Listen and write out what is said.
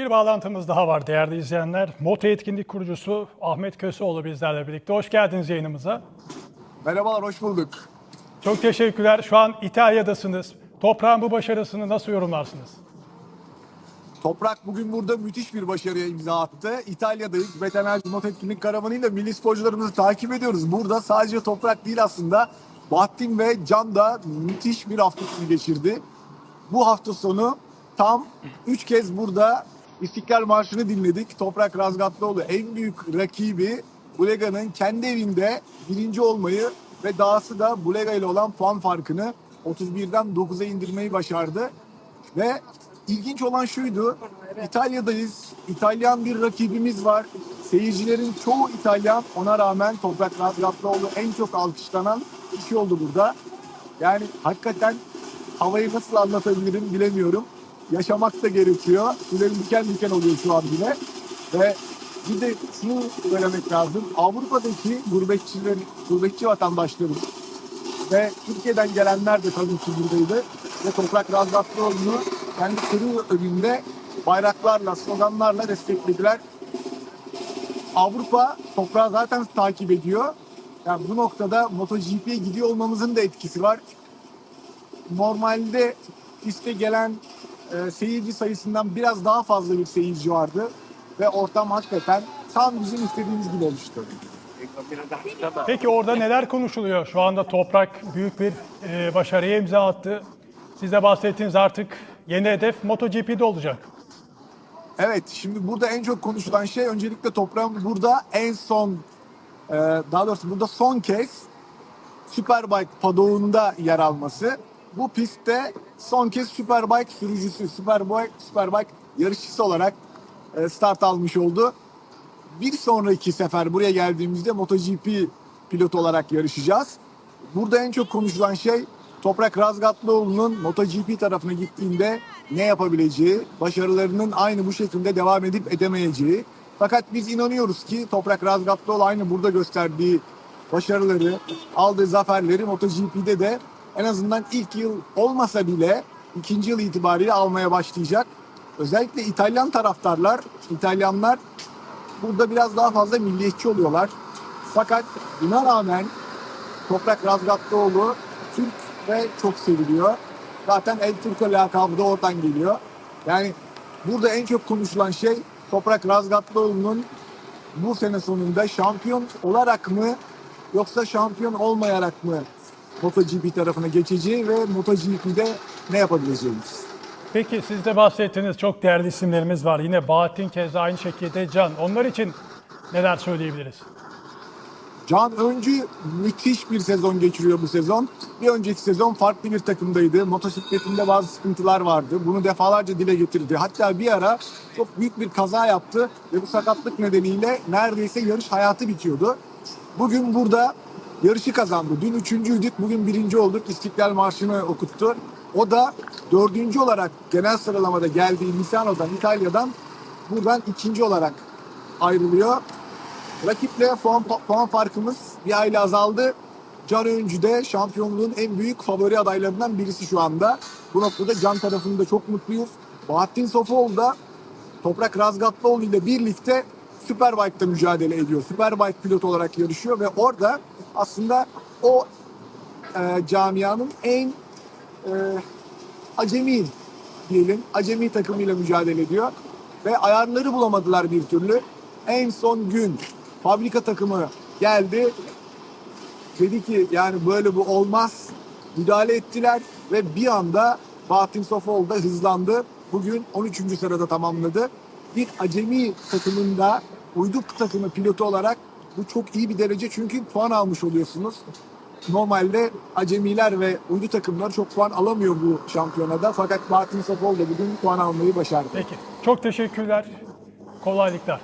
Bir bağlantımız daha var değerli izleyenler. Moto etkinlik kurucusu Ahmet Köseoğlu bizlerle birlikte. Hoş geldiniz yayınımıza. Merhabalar, hoş bulduk. Çok teşekkürler. Şu an İtalya'dasınız. Toprağın bu başarısını nasıl yorumlarsınız? Toprak bugün burada müthiş bir başarıya imza attı. İtalya'dayız. Veteriner Not Etkinlik Karavanı'yla milli sporcularımızı takip ediyoruz. Burada sadece Toprak değil aslında. Bahattin ve Can da müthiş bir hafta sonu geçirdi. Bu hafta sonu tam 3 kez burada İstiklal Marşı'nı dinledik. Toprak Razgatlıoğlu en büyük rakibi Bulega'nın kendi evinde birinci olmayı ve dahası da Bulega ile olan puan farkını 31'den 9'a indirmeyi başardı. Ve ilginç olan şuydu. İtalya'dayız. İtalyan bir rakibimiz var. Seyircilerin çoğu İtalyan. Ona rağmen Toprak Razgatlıoğlu en çok alkışlanan kişi oldu burada. Yani hakikaten havayı nasıl anlatabilirim bilemiyorum. Yaşamak da gerekiyor. Tüylerim diken diken oluyor şu an bile. Ve bir de şunu söylemek lazım. Avrupa'daki gurbetçilerin, gurbetçi vatandaşların ve Türkiye'den gelenler de tabii ki buradaydı. Ve Toprak Razgatlıoğlu'nu kendi kırı önünde bayraklarla, sloganlarla desteklediler. Avrupa toprağı zaten takip ediyor. Yani bu noktada MotoGP'ye gidiyor olmamızın da etkisi var. Normalde piste gelen e, seyirci sayısından biraz daha fazla bir seyirci vardı. Ve ortam hakikaten tam bizim istediğimiz gibi oluştu. Peki orada neler konuşuluyor? Şu anda Toprak büyük bir e, başarıya imza attı. Siz de bahsettiğiniz artık yeni hedef MotoGP'de olacak. Evet, şimdi burada en çok konuşulan şey öncelikle toprağın burada en son, e, daha doğrusu burada son kez Superbike padoğunda yer alması. Bu pistte son kez Superbike sürücüsü, Superbike, Superbike yarışçısı olarak e, start almış oldu. Bir sonraki sefer buraya geldiğimizde MotoGP pilotu olarak yarışacağız. Burada en çok konuşulan şey Toprak Razgatlıoğlu'nun MotoGP tarafına gittiğinde ne yapabileceği, başarılarının aynı bu şekilde devam edip edemeyeceği. Fakat biz inanıyoruz ki Toprak Razgatlıoğlu aynı burada gösterdiği başarıları, aldığı zaferleri MotoGP'de de en azından ilk yıl olmasa bile ikinci yıl itibariyle almaya başlayacak. Özellikle İtalyan taraftarlar, İtalyanlar burada biraz daha fazla milliyetçi oluyorlar. Fakat buna rağmen Toprak Razgatlıoğlu Türk ve çok seviliyor. Zaten El Turco lakabı da oradan geliyor. Yani burada en çok konuşulan şey Toprak Razgatlıoğlu'nun bu sene sonunda şampiyon olarak mı yoksa şampiyon olmayarak mı MotoGP tarafına geçeceği ve MotoGP'de ne yapabileceğimiz. Peki siz de bahsettiğiniz çok değerli isimlerimiz var. Yine Bahattin keza aynı şekilde Can. Onlar için neler söyleyebiliriz? Can Öncü müthiş bir sezon geçiriyor bu sezon. Bir önceki sezon farklı bir takımdaydı. Motosikletinde bazı sıkıntılar vardı. Bunu defalarca dile getirdi. Hatta bir ara çok büyük bir kaza yaptı ve bu sakatlık nedeniyle neredeyse yarış hayatı bitiyordu. Bugün burada yarışı kazandı. Dün üçüncüydük, bugün birinci olduk. İstiklal Marşı'nı okuttu. O da dördüncü olarak genel sıralamada geldiği Misano'dan, İtalya'dan buradan ikinci olarak ayrılıyor. Rakiple puan, puan farkımız bir aile azaldı. Can Öncü de şampiyonluğun en büyük favori adaylarından birisi şu anda. Bu noktada Can tarafında çok mutluyuz. Bahattin Sofuoğlu da Toprak Razgatlıoğlu ile birlikte Superbike'da mücadele ediyor. Superbike pilot olarak yarışıyor ve orada aslında o e, camianın en e, acemi diyelim acemi takımıyla mücadele ediyor ve ayarları bulamadılar bir türlü. En son gün fabrika takımı geldi. Dedi ki yani böyle bu olmaz. Müdahale ettiler ve bir anda Bahattin Sofoğlu da hızlandı. Bugün 13. sırada tamamladı. Bir acemi takımında uyduk takımı pilotu olarak bu çok iyi bir derece çünkü puan almış oluyorsunuz. Normalde acemiler ve uydu takımlar çok puan alamıyor bu şampiyonada. Fakat Bahattin Sofoğlu da bugün puan almayı başardı. Peki. Çok teşekkürler. Kolaylıklar.